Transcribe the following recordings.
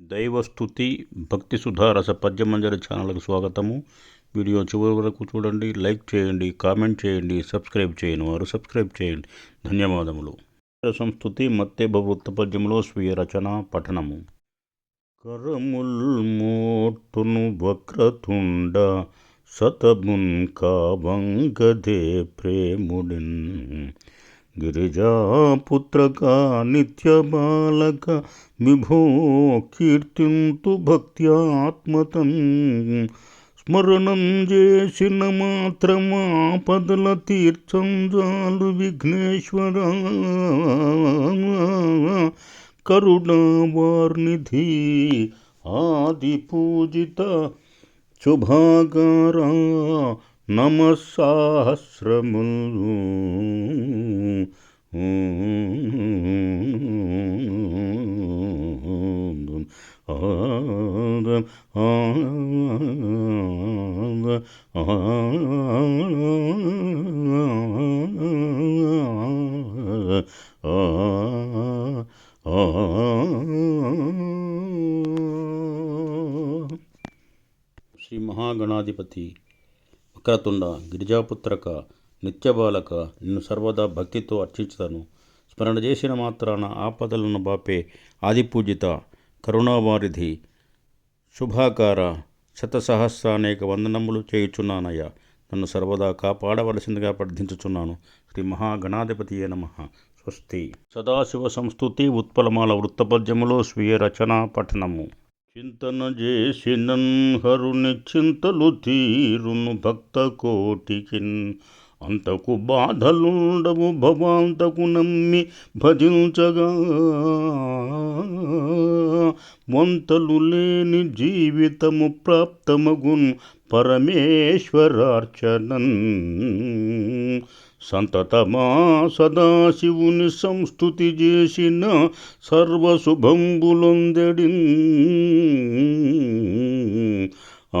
దైవస్థుతి భక్తి సుధారస పద్యమంజరి ఛానల్కు స్వాగతము. వీడియో చివరి వరకు చూడండి లైక్ చేయండి కామెంట్ చేయండి సబ్స్క్రైబ్ చేయని వారు సబ్స్క్రైబ్ చేయండి. ధన్యవాదములు. సంస్థుతి మత్తే భవృత్త పద్యములో స్వీయ రచన పఠనము. కరముల్ మోటును వక్రతుండ సతమున్ కావంగదే ప్రేముడిన్. గిరిజాపుత్రక నిత్య బాలక విభో కీర్తింతు భక్త్యాత్మతం స్మరణం చేసిన మాత్రమా పదల తీర్థం జాలు విఘ్నేశ్వర కరుణావార్నిధి ఆది పూజిత శుభాగారా నమస్సహస్రములు శ్రీ మహాగణాధిపతి వక్రతుండ గిరిజాపుత్రక నిత్యబాలక నిన్ను సర్వదా భక్తితో అర్చించుతాను. స్మరణ చేసిన మాత్రాన ఆపదలను బాపే ఆదిపూజిత కరుణావారిధి. శుభాకార శతసహస్రానేక వందనములు చేయుచున్నానయ్యా. నన్ను సర్వదా కాపాడవలసిందిగా ప్రార్థించుచున్నాను. శ్రీ మహాగణాధిపతి నమ స్వస్తి. సదాశివ సంస్థుతి ఉత్పలమాల వృత్తపద్యములో స్వీయ రచన పఠనము. చింతన చేసినన్ హరుని చింతలు తీరును భక్త కోటికిన్ అంతకు బాధలుండవు భవాంతకు నమ్మి భజించగా. వంతలు లేని జీవితము ప్రాప్తమగున్ పరమేశ్వరార్చనన్. సంతతమా సదాశివుని సంస్థుతి చేసిన సర్వశుభంబులొందెడి ఆ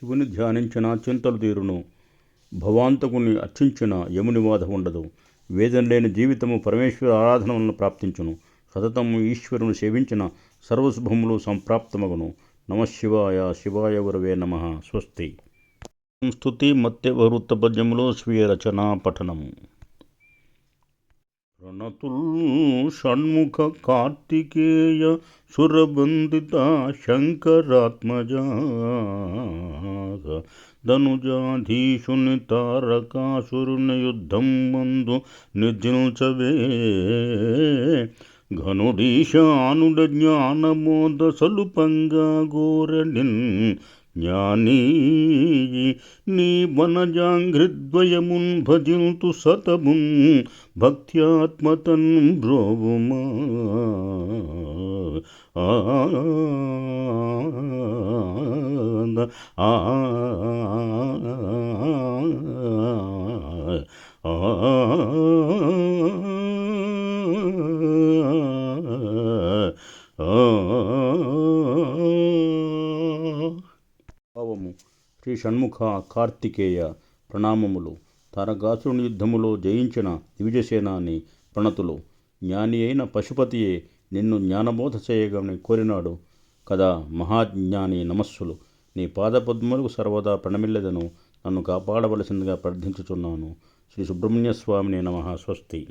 శివుని ధ్యానించిన చింతలు తీరును. భవాంతకుని అర్చించిన యముని బాధ ఉండదు. వేదన లేని జీవితము పరమేశ్వర ఆరాధనలను ప్రాప్తించును. సతతము ఈశ్వరుని సేవించిన సర్వశుభములు సంప్రాప్తమగును. నమశివాయ శివాయ శివాయ నమ. స్వస్తి. స్థుతి మత్స్యవృత్త పద్యములో స్వీయ రచన పఠనము प्रणतुल् षण्मुख कार्तिकेय सुरबन्धिता शङ्करात्मज धनुजाधी बन्धु तारका सुर्णयुद्धं मुनि జ్ఞానీ నీ వనజాంఘ్రిద్వయమున్ భజింతు సతమున్ భక్త్యాత్మతన్ బ్రోవుమా. ఆ ఆ ఆ శ్రీ షణ్ముఖ కార్తికేయ ప్రణామములు. తారకాసురుని యుద్ధములో జయించిన దివిజసేనాని ప్రణతులు. జ్ఞాని అయిన పశుపతియే నిన్ను జ్ఞానబోధ చేయగమని కోరినాడు కదా మహాజ్ఞాని నమస్సులు. నీ పాదపద్మలకు సర్వదా ప్రణమిల్లెదను. నన్ను కాపాడవలసిందిగా ప్రార్థించుచున్నాను. శ్రీ సుబ్రహ్మణ్య స్వామిని నమ. స్వస్తి.